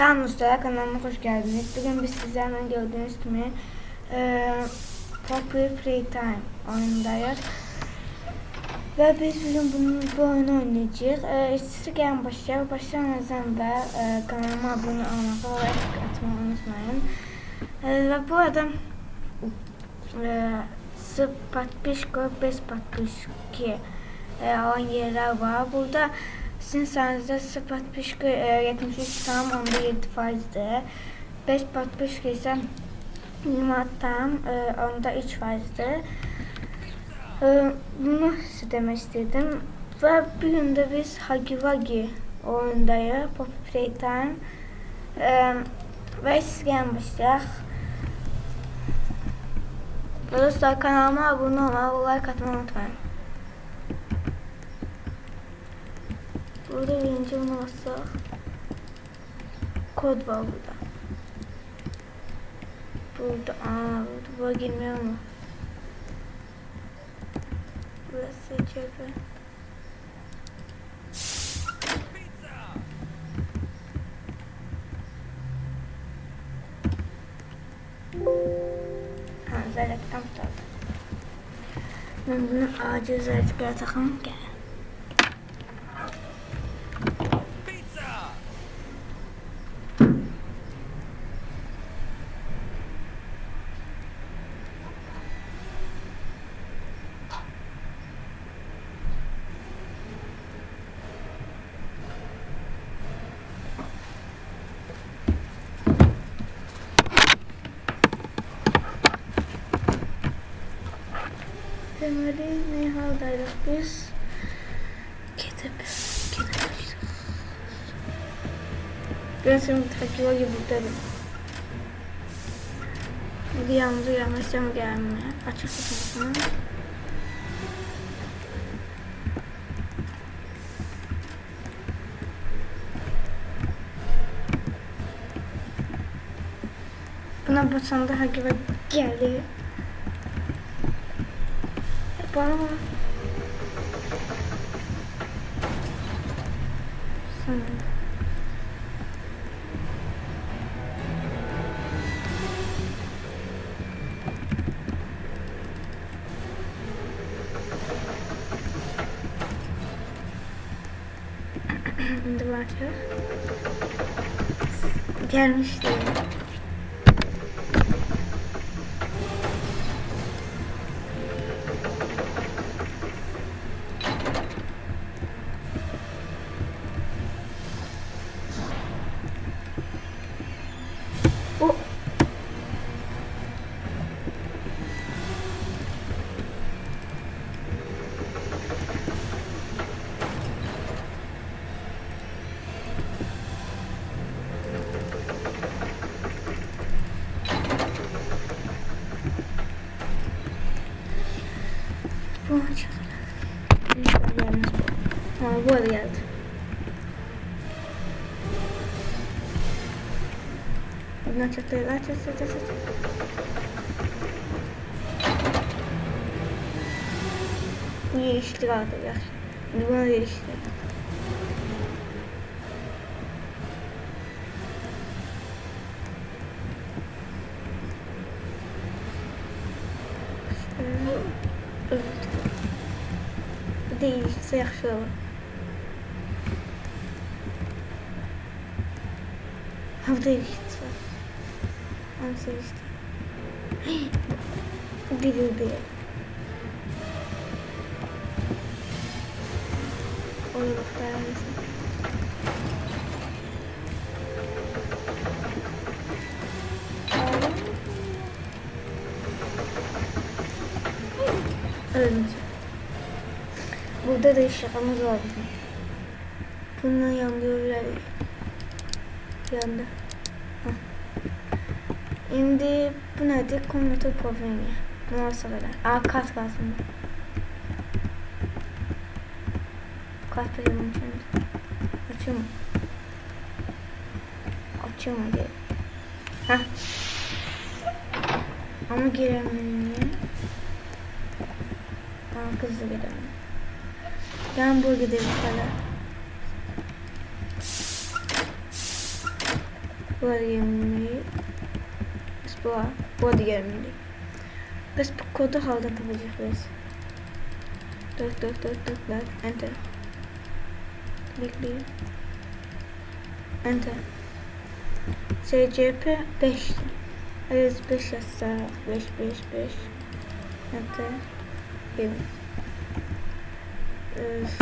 Selam dostlar, kanalıma hoş geldiniz. Bugün biz sizlerle gördüğünüz gibi e, Popular Playtime oyundayız. Ve biz bugün bunu, bu oyunu oynayacağız. E, size gelin başlayalım. Başlamadan da e, kanalıma abone olmayı ve like atmayı unutmayın. E, ve bu arada e, z подписку, без подписки e, olan yerler var. Burada sizin sayenizde 0 patmış e, 73 tam 17 faizdi. 5 patmış ise 20 tam e, onda 3 faizdi. E, bunu size demek istedim. Ve bugün de biz Hagi Wagi oyundayız. Poppy Playtime. E, ve sizden başlayalım. Dostlar kanalıma abone olmayı, like atmayı unutmayın. Burada birinci bassak. Kod var burada. Burada, aa burada girmiyor mu? Burası cebe. Ha, özel reklam tutalım. Ben bunu ağacı özellikle takalım ki. Temeli ne haldaydık biz? Gidip, gidip. Ben şimdi takip gibi buradayım. Bir yalnız gelmezsem gelme. Açık tutmasın. Buna basan daha gibi geldi. Bana. Sana. Şimdi bakıyor. Gelmişti. O Bu açıldı. Gelmez bu. Ha bu arada geldi. Bunu açıkta aç aç aç aç aç. Bu yeşillik arkadaşlar. Şimdi buna yeşillik. Şöyle. Evet. Bu değişse yaxşı olur. Ha bu değişti. Ben seviştim. Girildi. Ona bak dayanmasın. Ölmeyecek. Burada da şakamız var bizim. Bununla yanlıyorlar. Yandı. Şimdi bu nedir? Komuta profili. Bu olsa kadar. Aa kas kalsın. Kas payımın içinde. Açıyor mu? Açıyor mu diye. Hah. Ama giremiyorum niye? Aa kızla giremiyorum. Ben buraya gidelim hala. Bura da 20. Biz bura. Bura da 20. Biz bu kodu halda tapacağız. 4 4 4 4 4 enter. Bekleyin. Enter. SCP 5. Hadi 5 yazsa 5 5 5. Enter. 20. Öf.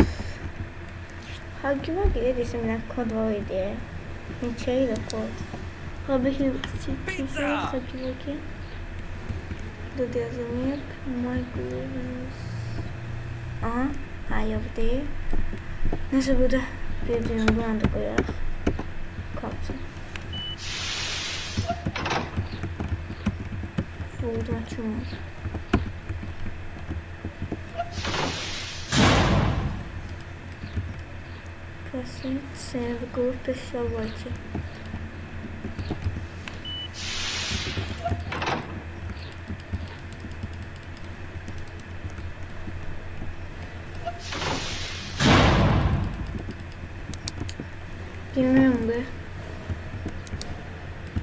Hagi var ki resimler kod var idi. Neçəylə kod? Hagi var ki. Burada yazılmayıb. My goodness. Aha. Hayır bu değil. Neyse burada bir düğüm bu anda koyarıq. Kalsın. Burada açılmaz. Present save group pessoal Bilmiyorum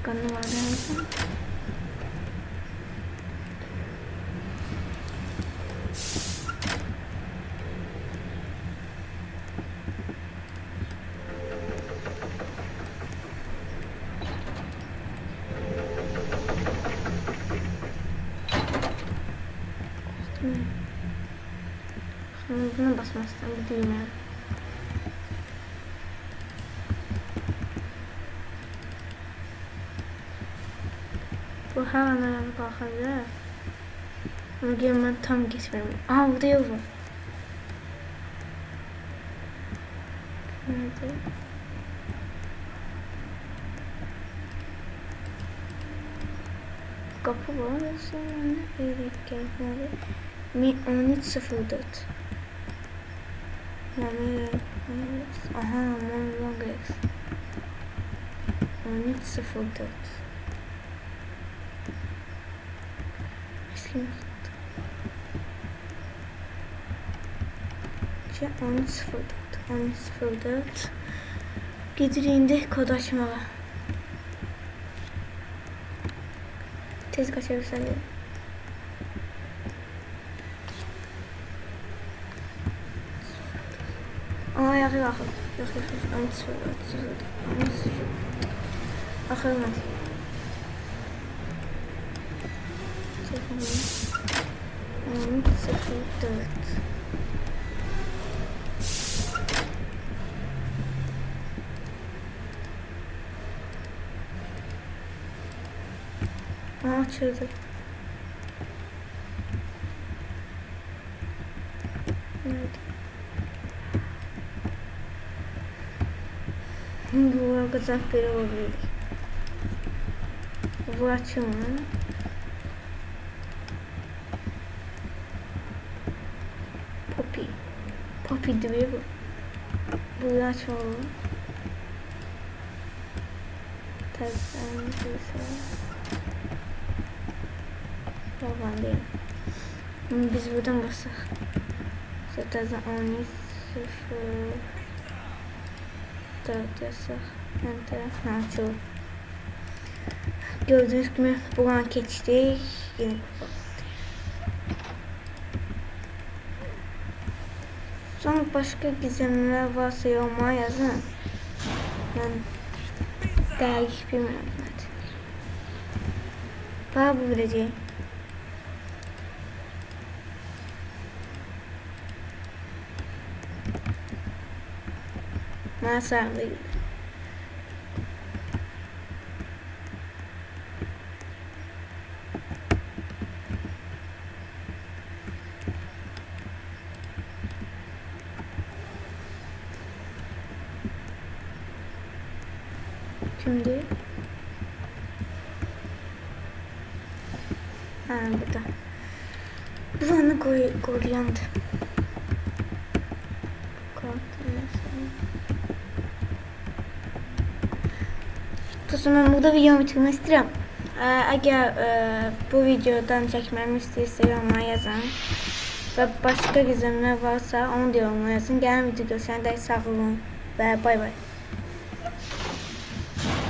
Kanı var lazım. Şimdi buna basmazsan ayağa kalkabilir. Ama gelin ben tam geçmiyorum. Aa burada yol var. Nerede? Kapı var. Sonra evet gelmedi. Mi 13.04 Yani Aha Monlongex 13.04 10 0 10 0 4 Gidildiğinde kod açmalı. Tez kaçabilirsen de. Ama yakın akıl. Yok yok yok. 10 0 4 0 10 0 Akılmadı. 10 04 Aa açıldı. Nerede? Bu arkadaşlar böyle oluyor. Bu açılmıyor. Diye bu. Bu açmalı. Tersten birisi Yalan değil. Biz buradan basak. Zaten 10 0 4 yasak. Enter. Ha çok. Gördüğünüz gibi buradan geçtik. Yine Son başka gizemler varsa yoruma yazın. Ben daha hiç bilmiyorum zaten. Daha bu bileceğim. Masalıydı. Şimdi Ha burada. Buranı koy, koruyandı. Dostum burada videomu bitirmek. Ee, eğer bu videodan çekmemi istiyorsa yorumlara yazın. Ve başka gizemler varsa onu da yorumlara yazın. Gəlin video görüşəndə sağ olun və bay bay.